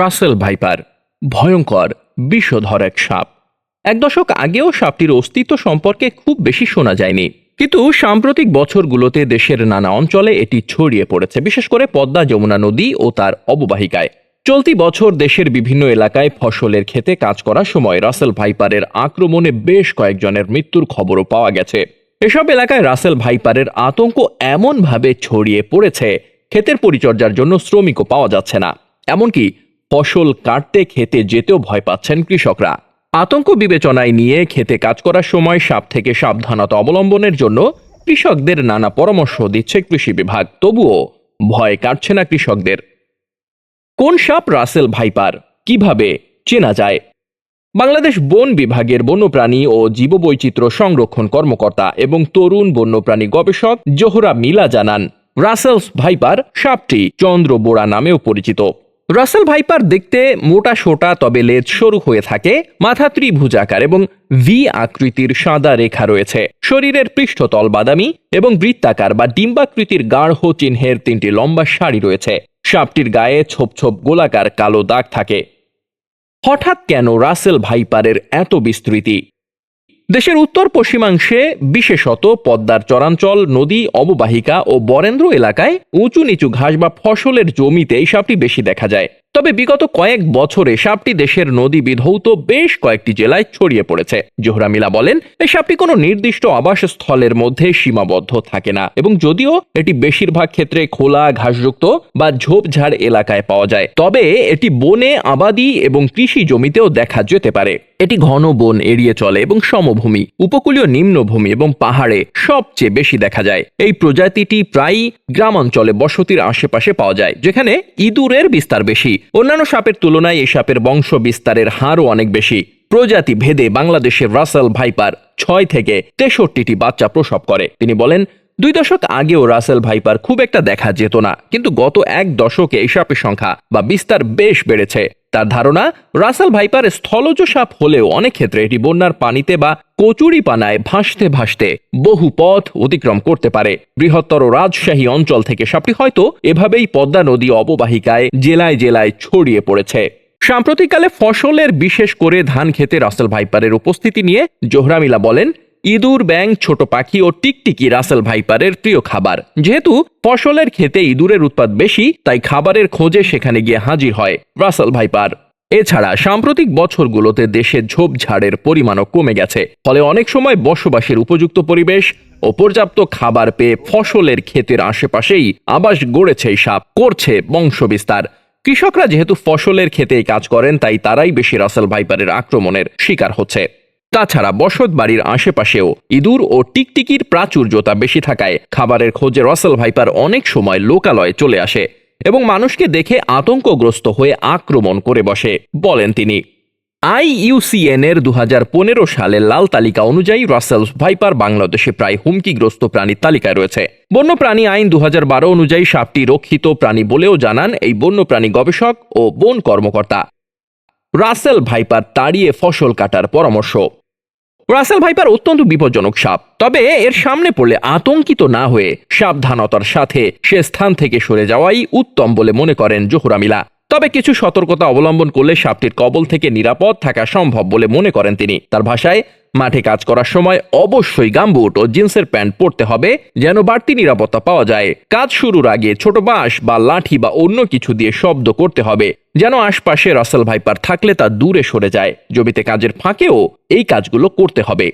Russell viper, ভয়ঙ্কর, বিষধর এক সাপ। এক দশক আগেও সাপটির অস্তিত্ব সম্পর্কে খুব বেশি শোনা যায়নি। কিন্তু সাম্প্রতিক বছরগুলোতে দেশের নানা অঞ্চলে এটি ছড়িয়ে পড়েছে, বিশেষ করে পদ্মা যমুনা নদী ও তার অববাহিকায়। চলতি বছর দেশের বিভিন্ন এলাকায় ফসলের ক্ষেতে কাজ করার সময় রাসেল ভাইপারের আক্রমণে বেশ কয়েকজনের মৃত্যুর খবরও পাওয়া গেছে। এসব এলাকায় রাসেল ভাইপারের আতঙ্ক এমনভাবে ছড়িয়ে পড়েছে, ক্ষেতের পরিচর্যার জন্য শ্রমিকও পাওয়া যাচ্ছে না। এমনকি ফসল কাটতে খেতে যেতেও ভয় পাচ্ছেন কৃষকরা। আতঙ্ক বিবেচনায় নিয়ে খেতে কাজ করার সময় সাপ থেকে সাবধানতা অবলম্বনের জন্য কৃষকদের নানা পরামর্শ দিচ্ছে কৃষি বিভাগ। তবুও ভয় কাটছে না কৃষকদের। কোন সাপ রাসেল ভাইপার? কীভাবে চেনা যায়? বাংলাদেশ বন বিভাগের বন্যপ্রাণী ও জীববৈচিত্র্য সংরক্ষণ কর্মকর্তা এবং তরুণ বন্যপ্রাণী গবেষক জোহরা মিলা জানান, রাসেলস ভাইপার সাপটি চন্দ্র চন্দ্রবোড়া নামেও পরিচিত। রাসেল ভাইপার দেখতে মোটা সোটা তবে লেজ সরু হয়ে থাকে, মাথা ত্রিভুজাকার এবং ভি আকৃতির সাদা রেখা রয়েছে। শরীরের পৃষ্ঠতল বাদামি এবং বৃত্তাকার বা ডিম্বাকৃতির গাঢ় চিহ্নের তিনটি লম্বা শাড়ি রয়েছে। সাপটির গায়ে ছোপ ছোপ গোলাকার কালো দাগ থাকে। হঠাৎ কেন রাসেল ভাইপারের এত বিস্তৃতি? দেশের উত্তর পশ্চিমাংশে বিশেষত পদ্মার চরাঞ্চল, নদী, অববাহিকা ও বরেন্দ্র এলাকায় উঁচু নিচু ঘাস বা ফসলের জমিতে এই সাপটি বেশি দেখা যায়। তবে বিগত কয়েক বছরে সাপটি দেশের নদী বিধৌত বেশ কয়েকটি জেলায় ছড়িয়ে পড়েছে। জোহরা মিলা বলেন, এই সাপটি কোনো নির্দিষ্ট আবাসস্থলের মধ্যে সীমাবদ্ধ থাকে না এবং যদিও এটি বেশিরভাগ ক্ষেত্রে খোলা, ঘাসযুক্ত বা ঝোপঝাড় এলাকায় পাওয়া যায়। তবে এটি বনে আবাদি এবং কৃষি জমিতেও দেখা যেতে পারে। এটি ঘন বন এড়িয়ে চলে এবং সমভূমি, উপকূলীয় নিম্নভূমি এবং পাহাড়ে সবচেয়ে বেশি দেখা যায়। এই প্রজাতিটি প্রায়ই গ্রামাঞ্চলে বসতির আশেপাশে পাওয়া যায়, যেখানে ইঁদুরের বিস্তার বেশি। অন্যান্য সাপের তুলনায় এই সাপের বংশ বিস্তারের হারও অনেক বেশি। প্রজাতি ভেদে বাংলাদেশের রাসেল ভাইপার ছয় থেকে তেষট্টিটি বাচ্চা প্রসব করে। তিনি বলেন দুই দশক আগেও রাসেল ভাইপার খুব একটা দেখা যেত না, কিন্তু গত এক দশকে এই সাপের সংখ্যা বা বিস্তার বেশ বেড়েছে। তার ধারণা, রাসেল ভাইপার স্থলজ সাপ হলেও অনেক ক্ষেত্রে এটি বন্যার পানিতে বা কচুরি পানায় ভাসতে ভাসতে বহু পথ অতিক্রম করতে পারে। বৃহত্তর রাজশাহী অঞ্চল থেকে সাপটি হয়তো এভাবেই পদ্মা নদী অববাহিকায় জেলায় জেলায় ছড়িয়ে পড়েছে। সাম্প্রতিককালে ফসলের বিশেষ করে ধান খেতে রাসেল ভাইপারের উপস্থিতি নিয়ে জোহরামিলা বলেন ইঁদুর ব্যাং ছোট পাখি ও টিকটিকি রাসেল ভাইপারের প্রিয় খাবার। যেহেতু ফসলের খেতে ইঁদুরের উৎপাদ বেশি, তাই খাবারের খোঁজে সেখানে গিয়ে হাজির হয় রাসেল ভাইপার। এছাড়া সাম্প্রতিক বছরগুলোতে দেশে ঝোপঝাড়ের পরিমাণও কমে গেছে, ফলে অনেক সময় বসবাসের উপযুক্ত পরিবেশ ও পর্যাপ্ত খাবার পেয়ে ফসলের ক্ষেতের আশেপাশেই আবাস গড়েছে সাপ, করছে বংশবিস্তার। কৃষকরা যেহেতু ফসলের খেতে কাজ করেন, তাই তারাই বেশি রাসেল ভাইপারের আক্রমণের শিকার হচ্ছে। তাছাড়া বসত বাড়ির আশেপাশেও ইঁদুর ও টিকটিকির প্রাচুর্যতা বেশি থাকায় খাবারের খোঁজে রসেল ভাইপার অনেক সময় লোকালয়ে চলে আসে এবং মানুষকে দেখে আতঙ্কগ্রস্ত হয়ে আক্রমণ করে বসে। বলেন তিনি আইইউসিএন এর দু সালে লাল তালিকা অনুযায়ী রাসেল ভাইপার বাংলাদেশে প্রায় হুমকিগ্রস্ত প্রাণীর তালিকায় রয়েছে। বন্যপ্রাণী আইন দু বারো অনুযায়ী সাপটি রক্ষিত প্রাণী বলেও জানান এই বন্যপ্রাণী গবেষক ও বন কর্মকর্তা। রাসেল ভাইপার তাড়িয়ে ফসল কাটার পরামর্শ। রাসেল ভাইপার অত্যন্ত বিপজ্জনক সাপ, তবে এর সামনে পড়লে আতঙ্কিত না হয়ে সাবধানতার সাথে সে স্থান থেকে সরে যাওয়াই উত্তম বলে মনে করেন জোহরা মিলা। তবে কিছু সতর্কতা অবলম্বন করলে সাপটির কবল থেকে নিরাপদ থাকা সম্ভব বলে মনে করেন তিনি। তার ভাষায়, মাঠে কাজ করার সময় অবশ্যই গামবুট ও জিন্সের প্যান্ট পরতে হবে যেন বাড়তি নিরাপত্তা পাওয়া যায়। কাজ শুরুর আগে ছোট বাঁশ বা লাঠি বা অন্য কিছু দিয়ে শব্দ করতে হবে যেন আশপাশে রাসেল ভাইপার থাকলে তা দূরে সরে যায়। জমিতে কাজের ফাঁকেও এই কাজগুলো করতে হবে।